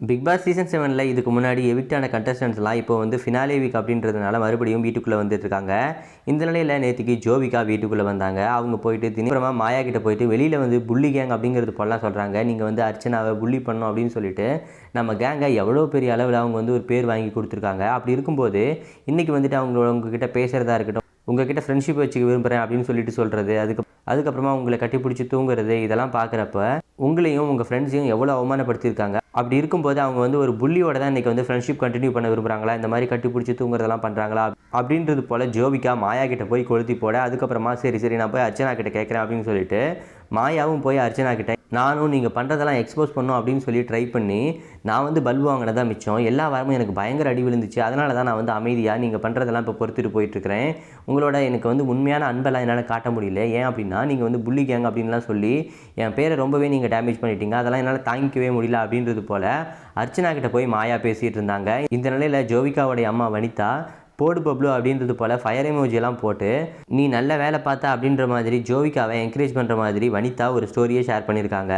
Big Boss season செவனில் இதுக்கு முன்னாடி எவிக்டான கண்டஸ்டன்ஸ்லாம் இப்போ வந்து ஃபினாலே வீக் அப்படின்றதுனால மறுபடியும் வீட்டுக்குள்ளே வந்துட்டு இருக்காங்க. இந்த நிலையில் நேற்றுக்கு ஜோவிகா வீட்டுக்குள்ளே வந்தாங்க. அவங்க போயிட்டு தினப்புறமா மாயா கிட்ட போயிட்டு வெளியில் வந்து புள்ளி கேங் அப்படிங்கிறது போலாம் சொல்கிறாங்க நீங்கள் வந்து அர்ச்சனாவை புள்ளி பண்ணணும் அப்படின்னு சொல்லிட்டு நம்ம கேங்கை எவ்வளோ பெரிய அளவில் அவங்க வந்து ஒரு பேர் வாங்கி கொடுத்துருக்காங்க. அப்படி இருக்கும்போது இன்றைக்கி வந்துட்டு அவங்க உங்ககிட்ட பேசுகிறதா இருக்கட்டும் உங்ககிட்ட ஃப்ரெண்ட்ஷிப் வச்சுக்க விரும்புகிறேன் அப்படின்னு சொல்லிட்டு சொல்கிறது அதுக்கு அதுக்கப்புறமா உங்களை கட்டி பிடிச்சி தூங்குறது இதெல்லாம் பார்க்குறப்ப உங்களையும் உங்கள் ஃப்ரெண்ட்ஸையும் எவ்வளோ அவமானப்படுத்தியிருக்காங்க. அப்படி இருக்கும்போது அவங்க வந்து ஒரு புள்ளியோட தான் இன்றைக்கி வந்து ஃப்ரெண்ட்ஷிப் கண்டினியூ பண்ண விரும்புகிறாங்களா இந்த மாதிரி கட்டி பிடிச்சி தூங்குறதெல்லாம் பண்ணுறாங்களா அப்படின்றது போல் ஜோவிகா மாயா கிட்ட போய் கொளுத்தி போட அதுக்கப்புறமா சரி சரி நான் போய் அர்ச்சனா கிட்ட கேட்குறேன் அப்படின்னு சொல்லிட்டு மாயாவும் போய் அர்ச்சனா கிட்ட நானும் நீங்கள் பண்ணுறதெல்லாம் எக்ஸ்போஸ் பண்ணும் அப்படின்னு சொல்லி ட்ரை பண்ணி நான் வந்து பல்பு வாங்கினதா மிச்சம். எல்லா வாரமும் எனக்கு பயங்கர அடி விழுந்துச்சு. அதனால தான் நான் வந்து அமைதியாக நீங்கள் பண்ணுறதெல்லாம் இப்போ பொறுத்துட்டு போயிட்டுருக்கிறேன். உங்களோட எனக்கு வந்து உண்மையான அன்பெல்லாம் என்னால் காட்ட முடியல. ஏன் அப்படின்னா நீங்கள் வந்து புள்ளி கேங் அப்படின்லாம் சொல்லி என் பேரை ரொம்பவே நீங்கள் டேமேஜ் பண்ணிட்டீங்க. அதெல்லாம் என்னால் தாங்கிக்கவே முடியல அப்படின்றது போல் அர்ச்சனா கிட்ட போய் மாயா பேசிகிட்டு இருந்தாங்க. இந்த நிலையில் ஜோவிகாவுடைய அம்மா வனிதா போடு பப்ளு அப்படின்றது போல் ஃபயர் எமோஜியெல்லாம் போட்டு நீ நல்ல வேலை பார்த்த அப்படின்ற மாதிரி ஜோவிகாவை என்கரேஜ் பண்ணுற மாதிரி வனிதா ஒரு ஸ்டோரியை ஷேர் பண்ணியிருக்காங்க.